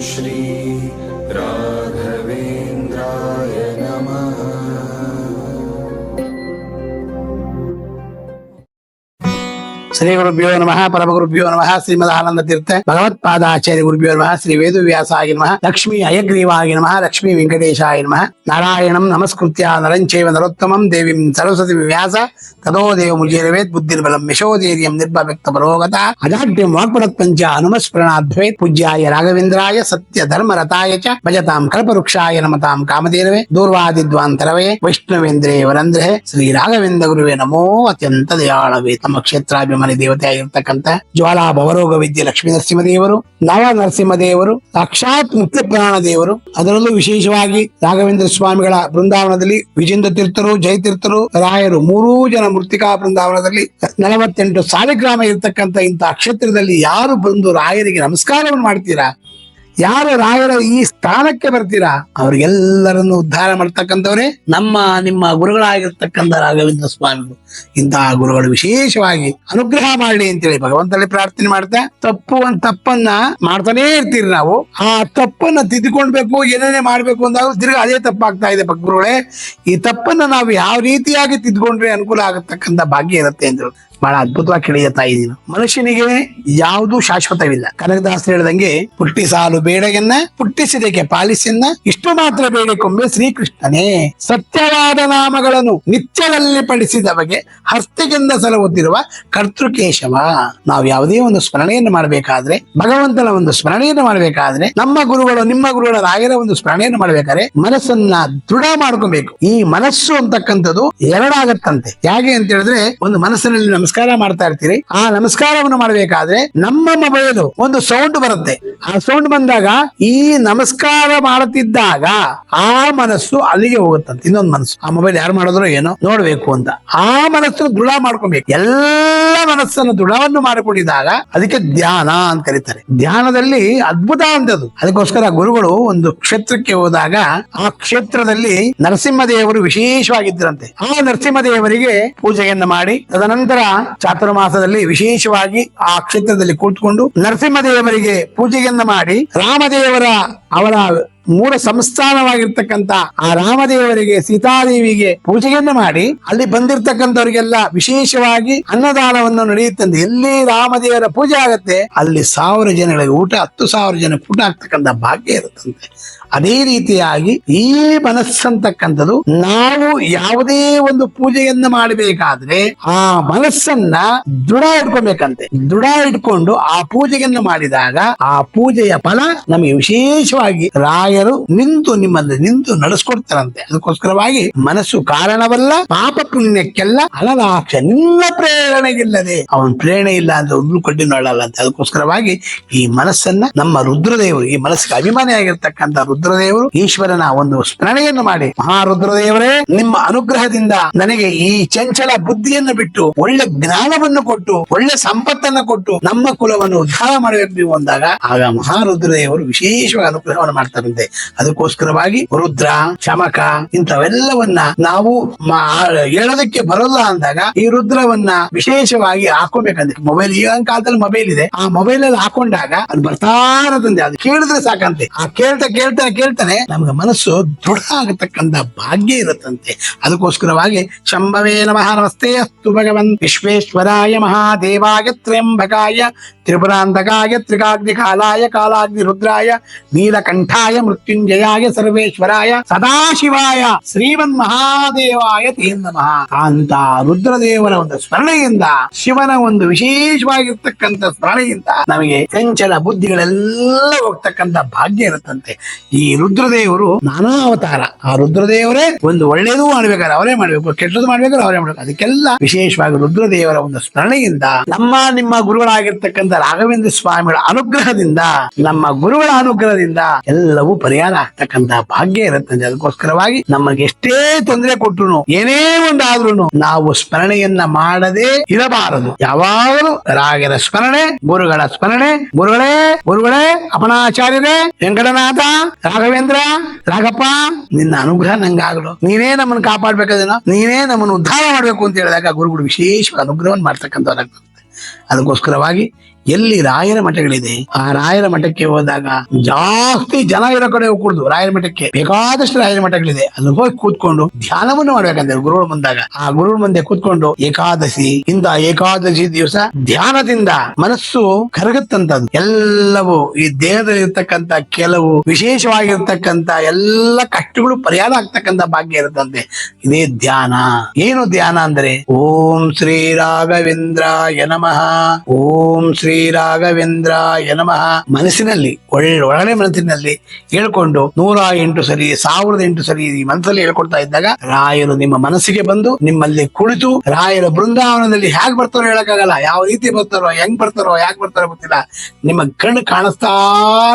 श्री राघवेन्द्राय ಶ್ರೀ ಗುರುಭ್ಯೋ ನಮಃ ಪರಮ ಗುರುಭ್ಯೋ ನಮಃ ಶ್ರೀಮದ್ ಆನಂದ ತೀರ್ಥ ಭಗವತ್ಪಾದಾಚಾರ್ಯ ಗುರುಭ್ಯೋ ನಮಃ ಶ್ರೀ ವೇದವ್ಯಾಸಾಯ ನಮಃ ಲಕ್ಷ್ಮೀ ಅಯಗ್ರೀವಾಯ ನಮಃ ಲಕ್ಷ್ಮೀ ವೆಂಕಟೇಶಾಯ ನಮಃ ನಾರಾಯಣಂ ನಮಸ್ಕೃತ್ಯ ನರಂಚೈವ ನರೋತ್ತಮಂ ದೇವಿಂ ಸರಸ್ವತಿ ವ್ಯಾಸ ತದೋ ದೇವ ಮುಜೇರವೇತ್ ಬುದ್ಧಿರ್ಬಲಂ ಯಶೋಧೈರ್ಯಂ ನಿರ್ಭವ್ಯಕ್ತ ಪರೋಗತ ಅಜಾಡ್ಯಂ ವಾಕ್ಪಡತ್ ಪಂಚ ಹನುಮಸ್ಮರಣಾದ್ವೈತ್ ಪೂಜ್ಯಾಯ ರಾಘವೇಂದ್ರಾಯ ಸತ್ಯ ಧರ್ಮ ರಥಾಯ ಚ ಭಜತಾಂ ಕಲ್ಪವೃಕ್ಷಾಯ ನಮತಾಂ ಕಾಮಧೇನವೇ ದೂರ್ವಾದಿದ್ವಾಂತರವೇ ವೈಷ್ಣವೇಂದ್ರೇ ವರಂದ್ರೆ ಶ್ರೀ ರಾಘವೇಂದ್ರ ಗುರುವೇ ನಮೋ ಅತ್ಯಂತ ದಯಾಳವೇ ತಮ್ಮ ಕ್ಷೇತ್ರಾಭಿಮಾನಿ ದೇವತೆ ಆಗಿರ್ತಕ್ಕಂಥ ಜ್ವಾಲಾ ಭವರೋಗ ವಿದ್ಯೆ ಲಕ್ಷ್ಮೀ ನರಸಿಂಹದೇವರು, ನವ ನರಸಿಂಹದೇವರು, ಸಾಕ್ಷಾತ್ ಮುಕ್ತ ಪ್ರಾಣ ದೇವರು. ಅದರಲ್ಲೂ ವಿಶೇಷವಾಗಿ ರಾಘವೇಂದ್ರ ಸ್ವಾಮಿಗಳ ಬೃಂದಾವನದಲ್ಲಿ ವಿಜೇಂದ್ರ ತೀರ್ಥರು ಜಯತೀರ್ಥರು ರಾಯರು, ಮೂರೂ ಜನ ಮೃತ್ತಿಕಾ ಬೃಂದಾವನದಲ್ಲಿ ನಲವತ್ತೆಂಟು ಸಾಲಿಗ್ರಾಮ ಇರತಕ್ಕಂತ ಇಂತಹ ಕ್ಷೇತ್ರದಲ್ಲಿ ಯಾರು ಬಂದು ರಾಯರಿಗೆ ನಮಸ್ಕಾರವನ್ನು ಮಾಡ್ತೀರಾ? ಯಾರು ರಾಯರ ಈ ಸ್ಥಾನಕ್ಕೆ ಬರ್ತೀರಾ? ಅವ್ರಿಗೆಲ್ಲರನ್ನು ಉದ್ಧಾರ ಮಾಡ್ತಕ್ಕಂಥವ್ರೆ ನಮ್ಮ, ನಿಮ್ಮ ಗುರುಗಳಾಗಿರ್ತಕ್ಕಂಥ ರಾಘವೇಂದ್ರ ಸ್ವಾಮಿಗಳು. ಇಂತಹ ಗುರುಗಳು ವಿಶೇಷವಾಗಿ ಅನುಗ್ರಹ ಮಾಡಲಿ ಅಂತೇಳಿ ಭಗವಂತನಲ್ಲಿ ಪ್ರಾರ್ಥನೆ ಮಾಡ್ತಾ, ತಪ್ಪು ಒಂದು ತಪ್ಪನ್ನ ಮಾಡ್ತಾನೇ ಇರ್ತೀರಿ ನಾವು. ಆ ತಪ್ಪನ್ನ ತಿದ್ದುಕೊಳ್ಬೇಕು, ಏನೇನೇ ಮಾಡ್ಬೇಕು ಅಂದಾಗ ತಿರ್ಗಿ ಅದೇ ತಪ್ಪಾಗ್ತಾ ಇದೆ ಗುರುಗಳೇ ಈ ತಪ್ಪನ್ನ ನಾವು ಯಾವ ರೀತಿಯಾಗಿ ತಿದ್ಕೊಂಡ್ರೆ ಅನುಕೂಲ ಆಗತಕ್ಕಂಥ ಭಾಗ್ಯ ಇರುತ್ತೆ ಅಂದ್ರು. ಬಹಳ ಅದ್ಭುತವಾಗಿ ಕೇಳಿದ ತಾಯಿ ನೀನು ಮನುಷ್ಯನಿಗೆ ಯಾವುದು ಶಾಶ್ವತವಿಲ್ಲ. ಕನಕದಾಸರು ಹೇಳಿದಂಗೆ ಪುಟ್ಟಿ ಸಾಲು ಬೇಡಗೆನ್ನ ಪುಟ್ಟಿಸಿದಕ್ಕೆ ಪಾಲಿಸಿನ್ನ ಇಷ್ಟು ಮಾತ್ರ ಬೇಡಿಕೊಂಬೆ ಶ್ರೀಕೃಷ್ಣನೇ. ಸತ್ಯವಾದ ನಾಮಗಳನ್ನು ನಿತ್ಯದಲ್ಲಿ ಪಡಿಸಿದವಗೆ ಹಸ್ತಿಗೆಂದ ಸಲಹುತ್ತಿರುವ ಕರ್ತೃಕೇಶವ. ನಾವು ಯಾವುದೇ ಒಂದು ಸ್ಮರಣೆಯನ್ನು ಮಾಡಬೇಕಾದ್ರೆ, ಭಗವಂತನ ಒಂದು ಸ್ಮರಣೆಯನ್ನು ಮಾಡಬೇಕಾದ್ರೆ, ನಮ್ಮ ಗುರುಗಳು, ನಿಮ್ಮ ಗುರುಗಳ ರಾಯರ ಒಂದು ಸ್ಮರಣೆಯನ್ನು ಮಾಡಬೇಕಾದ್ರೆ ಮನಸ್ಸನ್ನ ದೃಢ ಮಾಡ್ಕೊಬೇಕು. ಈ ಮನಸ್ಸು ಅಂತಕ್ಕಂಥದ್ದು ಎರಡಾಗತ್ತಂತೆ. ಹೇಗೆ ಅಂತ ಹೇಳಿದ್ರೆ, ಒಂದು ಮನಸ್ಸಿನಲ್ಲಿ ನಮಸ್ಕಾರ ಮಾಡ್ತಾ ಇರ್ತೀರಿ. ಆ ನಮಸ್ಕಾರವನ್ನು ಮಾಡಬೇಕಾದ್ರೆ ನಮ್ಮ ಮೊಬೈಲ್ ಒಂದು ಸೌಂಡ್ ಬರುತ್ತೆ. ಆ ಸೌಂಡ್ ಬಂದಾಗ ಈ ನಮಸ್ಕಾರ ಮಾಡುತ್ತಿದ್ದಾಗ ಆ ಮನಸ್ಸು ಅಲ್ಲಿಗೆ ಹೋಗುತ್ತಂತ. ಇನ್ನೊಂದು ಮನಸ್ಸು. ಆ ಮೊಬೈಲ್ ಯಾರು ಮಾಡಿದ್ರು ಏನೋ ನೋಡ್ಬೇಕು ಅಂತ. ಆ ಮನಸ್ಸನ್ನು ದೃಢ ಮಾಡ್ಕೊಬೇಕು. ಎಲ್ಲ ಮನಸ್ಸನ್ನು ದೃಢವನ್ನು ಮಾಡಿಕೊಂಡಿದಾಗ ಅದಕ್ಕೆ ಧ್ಯಾನ ಅಂತ ಕರೀತಾರೆ. ಧ್ಯಾನದಲ್ಲಿ ಅದ್ಭುತ ಅಂತದ್ದು ಅದಕ್ಕೋಸ್ಕರ ಗುರುಗಳು ಒಂದು ಕ್ಷೇತ್ರಕ್ಕೆ ಹೋದಾಗ ಆ ಕ್ಷೇತ್ರದಲ್ಲಿ ನರಸಿಂಹದೇವರು ವಿಶೇಷವಾಗಿದ್ದರಂತೆ ಆ ನರಸಿಂಹದೇವರಿಗೆ ಪೂಜೆಯನ್ನು ಮಾಡಿ, ತದನಂತರ ಚಾತುರ್ಮಾಸದಲ್ಲಿ ವಿಶೇಷವಾಗಿ ಆ ಕ್ಷೇತ್ರದಲ್ಲಿ ಕೂತ್ಕೊಂಡು ನರಸಿಂಹದೇವರಿಗೆ ಪೂಜೆಯನ್ನು ಮಾಡಿ ರಾಮದೇವರ ಅವರ ಮೂಲ ಸಂಸ್ಥಾನವಾಗಿರ್ತಕ್ಕಂತ ಆ ರಾಮದೇವರಿಗೆ, ಸೀತಾದೇವಿಗೆ ಪೂಜೆಯನ್ನ ಮಾಡಿ ಅಲ್ಲಿ ಬಂದಿರ್ತಕ್ಕಂಥವ್ರಿಗೆಲ್ಲ ವಿಶೇಷವಾಗಿ ಅನ್ನದಾನವನ್ನು ನಡೆಯುತ್ತಂತೆ. ಎಲ್ಲಿ ರಾಮದೇವರ ಪೂಜೆ ಆಗತ್ತೆ, ಅಲ್ಲಿ ಸಾವಿರ ಜನಗಳಿಗೆ ಊಟ, ಹತ್ತು ಸಾವಿರ ಜನ ಊಟ ಆಗ್ತಕ್ಕಂಥ ಭಾಗ್ಯ ಇರುತ್ತಂತೆ. ಅದೇ ರೀತಿಯಾಗಿ ಈ ಮನಸ್ಸಂತಕ್ಕಂಥದ್ದು ನಾವು ಯಾವುದೇ ಒಂದು ಪೂಜೆಯನ್ನ ಮಾಡಬೇಕಾದ್ರೆ ಆ ಮನಸ್ಸನ್ನ ದೃಢ ಇಟ್ಕೊಬೇಕಂತೆ. ದೃಢ ಇಟ್ಕೊಂಡು ಆ ಪೂಜೆಯನ್ನ ಮಾಡಿದಾಗ ಆ ಪೂಜೆಯ ಫಲ ನಮಗೆ ರಾಯರು ನಿಂತು ನಿಮ್ಮನ್ನು ನಿಂತು ನಡೆಸ್ಕೊಡ್ತಾರಂತೆ. ಅದಕ್ಕೋಸ್ಕರವಾಗಿ ಮನಸ್ಸು ಕಾರಣವಲ್ಲ, ಪಾಪ ಪುಣ್ಯಕ್ಕೆಲ್ಲ ಅನಲಾಕ್ಷ. ನಿನ್ನ ಪ್ರೇರಣೆಗಿಲ್ಲದೆ ಅವನ ಪ್ರೇರಣೆ ಇಲ್ಲ ಅಂದ್ರೆ ಒಂದು ಕೊಟ್ಟಿನೊಳ್ಳಲ್ಲ ಅಂತ. ಅದಕ್ಕೋಸ್ಕರವಾಗಿ ಈ ಮನಸ್ಸನ್ನ ನಮ್ಮ ರುದ್ರದೇವರು, ಈ ಮನಸ್ಸಿಗೆ ಅಭಿಮಾನಿಯಾಗಿರ್ತಕ್ಕಂಥ ರುದ್ರದೇವರು, ಈಶ್ವರನ ಒಂದು ಸ್ಮರಣೆಯನ್ನು ಮಾಡಿ. ಮಹಾ ರುದ್ರದೇವರೇ ನಿಮ್ಮ ಅನುಗ್ರಹದಿಂದ ನನಗೆ ಈ ಚಂಚಲ ಬುದ್ಧಿಯನ್ನು ಬಿಟ್ಟು, ಒಳ್ಳೆ ಜ್ಞಾನವನ್ನು ಕೊಟ್ಟು, ಒಳ್ಳೆ ಸಂಪತ್ತನ್ನು ಕೊಟ್ಟು, ನಮ್ಮ ಕುಲವನ್ನು ಉದ್ಧಾರ ಮಾಡಬೇಕು ನೀವು ಅಂದಾಗ ಆಗ ಮಹಾರುದ್ರದೇವರು ವಿಶೇಷವಾಗಿ ಅನುಗ್ರಹವನ್ನು ಮಾಡ್ತಾರಂತೆ. ಅದಕ್ಕೋಸ್ಕರವಾಗಿ ರುದ್ರ ಚಮಕ ಇಂಥವೆಲ್ಲವನ್ನ ನಾವು ಹೇಳೋದಕ್ಕೆ ಬರಲ್ಲ ಅಂದಾಗ ಈ ರುದ್ರವನ್ನ ವಿಶೇಷವಾಗಿ ಹಾಕೋಬೇಕಂದ್ರೆ ಮೊಬೈಲ್ ಈಗ ಕಾಲದಲ್ಲಿ ಮೊಬೈಲ್ ಇದೆ. ಆ ಮೊಬೈಲ್ ಅಲ್ಲಿ ಹಾಕೊಂಡಾಗ ಅದು ಬರ್ತಾ ಇರತ್ತಂತೆ ಅದು ಕೇಳಿದ್ರೆ ಸಾಕಂತೆ. ಆ ಕೇಳ್ತಾ ಕೇಳ್ತಾ ಕೇಳ್ತಾನೆ ನಮ್ಗೆ ಮನಸ್ಸು ದೃಢ ಆಗತಕ್ಕಂತ ಭಾಗ್ಯ ಇರುತ್ತಂತೆ. ಅದಕ್ಕೋಸ್ಕರವಾಗಿ ಶಂಭವೇ ನಮಃ, ನಮಸ್ತೆ ಅಸ್ತು ಭಗವನ್. ವಿಶ್ವೇಶ್ವರಾಯ ಮಹಾದೇವಾಯ ತ್ರ್ಯಂಬಕಾಯ ತ್ರಿಪುರಾಂತಕಾಯ ತ್ರಿಕಾಗ್ನಿ ಕಾಲಾಯ ಕಾಲಾಗ್ನಿ ರುದ್ರಾಯ ನೀಲಕಂಠಾಯ ಮೃತ್ಯುಂಜಯಾಯ ಸರ್ವೇಶ್ವರಾಯ ಸದಾಶಿವಾಯ ಶ್ರೀಮನ್ ಮಹಾದೇವಾಯ ತೇ ನಮಃ. ಅಂತ ರುದ್ರದೇವರ ಒಂದು ಸ್ಮರಣೆಯಿಂದ, ಶಿವನ ಒಂದು ವಿಶೇಷವಾಗಿರ್ತಕ್ಕಂಥ ಸ್ಮರಣೆಯಿಂದ ನಮಗೆ ಚಂಚಲ ಬುದ್ಧಿಗಳೆಲ್ಲ ಹೋಗ್ತಕ್ಕಂಥ ಭಾಗ್ಯ ಇರುತ್ತಂತೆ. ಈ ರುದ್ರದೇವರು ನಾನಾ ಅವತಾರ. ಆ ರುದ್ರದೇವರೇ ಒಂದು ಒಳ್ಳೇದು ಮಾಡ್ಬೇಕಾದ್ರೆ ಅವರೇ ಮಾಡ್ಬೇಕು, ಕೆಟ್ಟದ್ದು ಮಾಡ್ಬೇಕಾದ್ರೆ ಅವರೇ ಮಾಡ್ಬೇಕು. ಅದಕ್ಕೆಲ್ಲ ವಿಶೇಷವಾಗಿ ರುದ್ರದೇವರ ಒಂದು ಸ್ಮರಣೆಯಿಂದ ನಮ್ಮ ನಿಮ್ಮ ಗುರುಗಳಾಗಿರ್ತಕ್ಕಂಥ ರಾಘವೇಂದ್ರ ಸ್ವಾಮಿಗಳ ಅನುಗ್ರಹದಿಂದ, ನಮ್ಮ ಗುರುಗಳ ಅನುಗ್ರಹದಿಂದ ಎಲ್ಲವೂ ಪರಿಹಾರ ಆಗ್ತಕ್ಕಂತಹ ಭಾಗ್ಯ ಇರುತ್ತೆ. ಅದಕ್ಕೋಸ್ಕರವಾಗಿ ನಮಗೆ ಎಷ್ಟೇ ತೊಂದರೆ ಕೊಟ್ಟರು ಏನೇ ಒಂದಾದ್ರೂ ನಾವು ಸ್ಮರಣೆಯನ್ನ ಮಾಡದೆ ಇರಬಾರದು. ಯಾವಾಗಲೂ ರಾಗರ ಸ್ಮರಣೆ, ಗುರುಗಳ ಸ್ಮರಣೆ, ಗುರುಗಳೇ ಗುರುಗಳೇ, ಅಪನಾಚಾರ್ಯರೇ, ವೆಂಕಟನಾಥ, ರಾಘವೇಂದ್ರ, ರಾಘಪ್ಪ, ನಿನ್ನ ಅನುಗ್ರಹ ನಂಗಾಗಲು ನೀನೇ ನಮ್ಮನ್ನು ಕಾಪಾಡ್ಬೇಕಾದ ನೀನೇ ನಮ್ಮನ್ನು ಉದ್ಧಾರ ಮಾಡಬೇಕು ಅಂತ ಹೇಳಿದಾಗ ಗುರುಗಳು ವಿಶೇಷ ಅನುಗ್ರಹವನ್ನು ಮಾಡ್ತಕ್ಕಂಥವ್ರಾಗ್ತದೆ ಅದಕ್ಕೋಸ್ಕರವಾಗಿ ಎಲ್ಲಿ ರಾಯರ ಮಠಗಳಿದೆ, ಆ ರಾಯರ ಮಠಕ್ಕೆ ಹೋದಾಗ ಜಾಸ್ತಿ ಜನ ಇರೋ ಕಡೆ ಕೂಡುದು ರಾಯರ ಮಠಕ್ಕೆ ಬೇಕಾದಷ್ಟು ರಾಯರ ಮಠಗಳಿದೆ. ಅಲ್ಲಿ ಹೋಗಿ ಕೂತ್ಕೊಂಡು ಧ್ಯಾನವನ್ನು ಮಾಡ್ಬೇಕಂದ್ರೆ ಗುರುಗಳು ಬಂದಾಗ. ಆ ಗುರುಗಳ ಮುಂದೆ ಕೂತ್ಕೊಂಡು ಏಕಾದಶಿ ಇಂದ ಏಕಾದಶಿ ದಿವಸ ಧ್ಯಾನದಿಂದ ಮನಸ್ಸು ಕರಗುತ್ತಂತದ್ದು. ಎಲ್ಲವೂ ಈ ದೇಹದಲ್ಲಿ ಇರ್ತಕ್ಕಂತ ಕೆಲವು ವಿಶೇಷವಾಗಿರ್ತಕ್ಕಂತ ಎಲ್ಲ ಕಷ್ಟಗಳು ಪರಿಹಾರ ಆಗ್ತಕ್ಕಂತ ಭಾಗ್ಯ ಇರುತ್ತಂತೆ. ಇದೇ ಧ್ಯಾನ. ಏನು ಧ್ಯಾನ ಅಂದ್ರೆ ಓಂ ಶ್ರೀ ರಾಘವೇಂದ್ರಾಯ ನಮಃ. ಓಂ ಶ್ರೀ ರಾಘವೇಂದ್ರಾಯ ನಮಃ. ಮನಸ್ಸಿನಲ್ಲಿ, ಒಳ್ಳೆ ಒಳನೆ ಮನಸ್ಸಿನಲ್ಲಿ ಹೇಳ್ಕೊಂಡು ನೂರ ಎಂಟು ಸರಿ, ಸಾವಿರದ ಎಂಟು ಸರಿ ಈ ಮನಸ್ಸಲ್ಲಿ ಹೇಳ್ಕೊಡ್ತಾ ಇದ್ದಾಗ ರಾಯರು ನಿಮ್ಮ ಮನಸ್ಸಿಗೆ ಬಂದು ನಿಮ್ಮಲ್ಲಿ ಕುಳಿತು ರಾಯರ ಬೃಂದಾವನದಲ್ಲಿ ಹೇಗ್ ಬರ್ತಾರೋ ಹೇಳಕ್ಕಾಗಲ್ಲ. ಯಾವ ರೀತಿ ಬರ್ತಾರೋ, ಹೆಂಗ್ ಬರ್ತಾರೋ, ಯಾಕೆ ಬರ್ತಾರೋ ಗೊತ್ತಿಲ್ಲ. ನಿಮ್ಮ ಕಣ್ಣು ಕಾಣಿಸ್ತಾ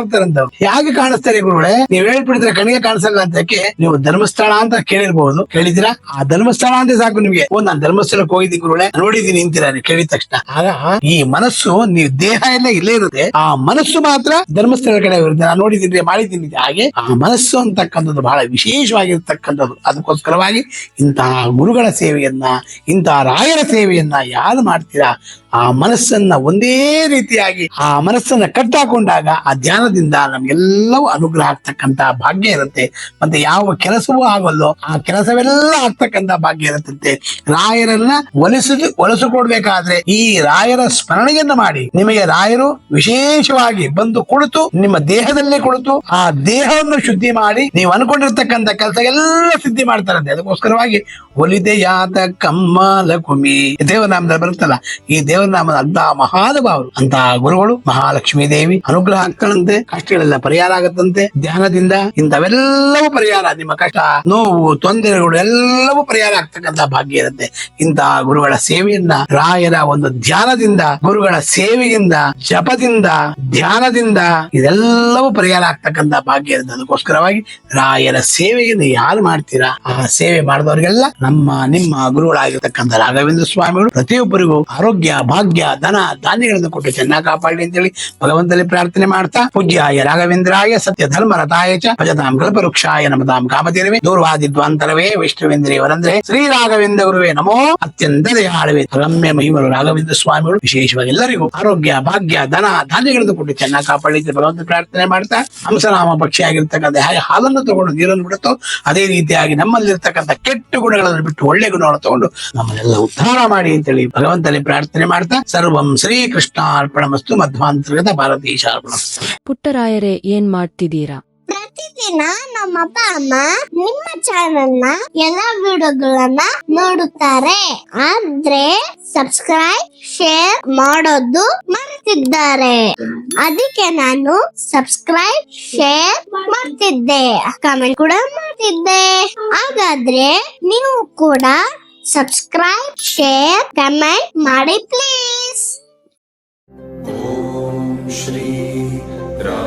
ಇರ್ತಾರಂತ ಹೇಗೆ ಕಾಣಿಸ್ತಾರೆ ಗುರುಗಳೇ? ನೀವ್ ಹೇಳ್ಬಿಡಿದ್ರೆ ಕಣ್ಣಿಗೆ ಕಾಣಿಸಲ್ಲ ಅಂತಕ್ಕೆ ನೀವು ಧರ್ಮಸ್ಥಳ ಅಂತ ಕೇಳಿರ್ಬಹುದು ಕೇಳಿದಿರಾ ಆ ಧರ್ಮಸ್ಥಳ ಅಂತ ಸಾಕು ನಿಮ್ಗೆ. ಓ, ನಾನು ಧರ್ಮಸ್ಥಳಕ್ಕೆ ಹೋಗಿದ್ದೀನಿ ಗುರುಗಳೇ. ನೋಡಿದೀನಿ ಅಂತೀರ? ಕೇಳಿದ ತಕ್ಷಣ. ಆಗ ಈ ಮನಸ್ಸು ನೀವು ದೇಹ ಎಲ್ಲ ಇಲ್ಲೇ ಇರುತ್ತೆ. ಆ ಮನಸ್ಸು ಮಾತ್ರ ಧರ್ಮಸ್ಥಳ ಕಡೆ ಇರುತ್ತೆ. ನಾನು ನೋಡಿದ್ದೀನಿ, ಮಾಡಿದ್ದೀನಿ ಹಾಗೆ ಆ ಮನಸ್ಸು ಅಂತಕ್ಕಂಥದ್ದು ಬಹಳ ವಿಶೇಷವಾಗಿರ್ತಕ್ಕಂಥದ್ದು. ಅದಕ್ಕೋಸ್ಕರವಾಗಿ ಇಂತಹ ಗುರುಗಳ ಸೇವೆಯನ್ನ, ಇಂತಹ ರಾಯರ ಸೇವೆಯನ್ನ ಯಾರು ಮಾಡ್ತೀರಾ? ಆ ಮನಸ್ಸನ್ನ ಒಂದೇ ರೀತಿಯಾಗಿ, ಆ ಮನಸ್ಸನ್ನ ಕಟ್ಟಾಕೊಂಡಾಗ ಆ ಧ್ಯಾನದಿಂದ ನಮ್ಗೆಲ್ಲವೂ ಅನುಗ್ರಹ ಆಗ್ತಕ್ಕಂತ ಭಾಗ್ಯ ಇರುತ್ತೆ. ಮತ್ತೆ ಯಾವ ಕೆಲಸವೂ ಆಗಲ್ಲೋ ಆ ಕೆಲಸವೆಲ್ಲ ಆಗ್ತಕ್ಕಂತ ಭಾಗ್ಯ ಇರುತ್ತಂತೆ. ರಾಯರನ್ನ ಒಲಿಸ ಒಲಿಸಿಕೊಡ್ಬೇಕಾದ್ರೆ ಈ ರಾಯರ ಸ್ಮರಣೆಯನ್ನ ಮಾಡಿ ನಿಮಗೆ ರಾಯರು ವಿಶೇಷವಾಗಿ ಬಂದು ಕುಳಿತು, ನಿಮ್ಮ ದೇಹದಲ್ಲೇ ಕುಳಿತು, ಆ ದೇಹವನ್ನು ಶುದ್ಧಿ ಮಾಡಿ, ನೀವು ಅನ್ಕೊಂಡಿರ್ತಕ್ಕಂಥ ಕೆಲಸ ಎಲ್ಲ ಸಿದ್ಧಿ ಮಾಡ್ತಾರಂತೆ. ಅದಕ್ಕೋಸ್ಕರವಾಗಿ ಒಲಿದೆಯಾದ ಕಮ್ಮಲ ಕುಮಿ. ದೇವನಾಮದ ಬರುತ್ತಲ್ಲ, ಈ ದೇವನಾಮದ ಅಂತ ಮಹಾನುಭಾವರು, ಅಂತ ಗುರುಗಳು, ಮಹಾಲಕ್ಷ್ಮೀ ದೇವಿ ಅನುಗ್ರಹ ಆಗ್ತಾರಂತೆ ಕಷ್ಟಗಳೆಲ್ಲ ಪರಿಹಾರ ಆಗುತ್ತಂತೆ. ಧ್ಯಾನದಿಂದ ಇಂಥವೆಲ್ಲವೂ ಪರಿಹಾರ, ನಿಮ್ಮ ಕಷ್ಟ, ನೋವು, ತೊಂದರೆಗಳು ಎಲ್ಲವೂ ಪರಿಹಾರ ಆಗ್ತಕ್ಕಂಥ ಭಾಗ್ಯ ಇರುತ್ತೆ. ಇಂತಹ ಗುರುಗಳ ಸೇವೆಯನ್ನ ರಾಯರ ಒಂದು ಧ್ಯಾನದಿಂದ ಗುರುಗಳ ಸೇವೆಯಿಂದ ಜಪದಿಂದ, ಧ್ಯಾನದಿಂದ ಇದೆಲ್ಲವೂ ಪರಿಹಾರ ಆಗ್ತಕ್ಕಂತ ಭಾಗ್ಯ ಅದಕ್ಕೋಸ್ಕರವಾಗಿ ರಾಯರ ಸೇವೆಯನ್ನು ಯಾರು ಮಾಡ್ತೀರಾ, ಆ ಸೇವೆ ಮಾಡಿದವರಿಗೆಲ್ಲ ನಮ್ಮ, ನಿಮ್ಮ ಗುರುಗಳಾಗಿರ್ತಕ್ಕಂಥ ರಾಘವೇಂದ್ರ ಸ್ವಾಮಿಗಳು ಪ್ರತಿಯೊಬ್ಬರಿಗೂ ಆರೋಗ್ಯ, ಭಾಗ್ಯ, ಧನ, ಧಾನ್ಯಗಳನ್ನು ಕೊಟ್ಟು ಚೆನ್ನಾಗಿ ಕಾಪಾಡಲಿ ಅಂತೇಳಿ ಭಗವಂತನಲ್ಲಿ ಪ್ರಾರ್ಥನೆ ಮಾಡ್ತಾ, ಪೂಜ್ಯಾಯ ರಾಘವೇಂದ್ರಾಯ ಸತ್ಯ ಧರ್ಮ ರಥಾಯ ಚ ಭಜತಾಂ ಕಲ್ಪವೃಕ್ಷಾಯ ನಮತಾಂ ಕಾಮತಿರವೇ ದೂರ್ವಾದಿದ್ವಾಂತರವೇ ವೈಷ್ಣವೇಂದ್ರಿಯವರಂದ್ರೆ ಶ್ರೀ ರಾಘವೇಂದ್ರ ಗುರುವೇ ನಮೋ ಅತ್ಯಂತ ದಯಾಳವೇ. ರಮ್ಯ ಮಹಿಮರು ರಾಘವೇಂದ್ರ ಸ್ವಾಮಿಗಳು. ವಿಶೇಷವಾಗಿ ಎಲ್ಲರಿಗೂ ಆರೋಗ್ಯ ಭಾಗ್ಯ, ಧನ, ಧಾನ್ಯಗಳನ್ನು ಕೊಟ್ಟು ಚೆನ್ನಾಗಿ ಕಾಪಾಡಿದ್ರೆ ಭಗವಂತ ಪ್ರಾರ್ಥನೆ ಮಾಡ್ತಾ ಹಂಸನಾಮ ಪಕ್ಷಿ ಆಗಿರ್ತಕ್ಕಂಥ ಹಾಗೆ ಹಾಲನ್ನು ತಗೊಂಡು ನೀರನ್ನು ಬಿಡುತ್ತೋ, ಅದೇ ರೀತಿಯಾಗಿ ನಮ್ಮಲ್ಲಿರ್ತಕ್ಕಂಥ ಕೆಟ್ಟ ಗುಣಗಳನ್ನು ಬಿಟ್ಟು ಒಳ್ಳೆ ಗುಣಗಳನ್ನು ತಗೊಂಡು ನಮ್ಮನ್ನೆಲ್ಲ ಉದ್ಧಾರ ಮಾಡಿ ಅಂತೇಳಿ ಭಗವಂತನಲ್ಲಿ ಪ್ರಾರ್ಥನೆ ಮಾಡ್ತಾ ಸರ್ವಂ ಶ್ರೀ ಮಸ್ತು ಮಧ್ವಾಂತರ್ಗತ ಭಾರತೀಶಾರ್ಪಣ ಪುಟ್ಟರಾಯರೇ, ಏನ್ ಮಾಡ್ತಿದ್ದೀರಾ? ಪ್ರತಿದಿನ ನಮ್ಮ ಅಪ್ಪ ಅಮ್ಮ ನಿಮ್ಮ ಚಾನೆಲ್ನ ಎಲ್ಲಾ ವಿಡಿಯೋಗಳನ್ನ ನೋಡುತ್ತಾರೆ. ಆದ್ರೆ ಸಬ್ಸ್ಕ್ರೈಬ್ ಶೇರ್ ಮಾಡೋದು ಮರೆತಿದ್ದಾರೆ. ಅದಕ್ಕೆ ನಾನು ಸಬ್ಸ್ಕ್ರೈಬ್ ಶೇರ್ ಮಾಡ್ತಿದ್ದೆ. ಕಮೆಂಟ್ ಕೂಡ ಮಾಡ್ತಿದ್ದೆ. ಹಾಗಾದ್ರೆ ನೀವು ಕೂಡ ಸಬ್ಸ್ಕ್ರೈಬ್ ಶೇರ್ ಕಮೆಂಟ್ ಮಾಡಿ ಪ್ಲೀಸ್ ಓಂ ಶ್ರೀ ರಾ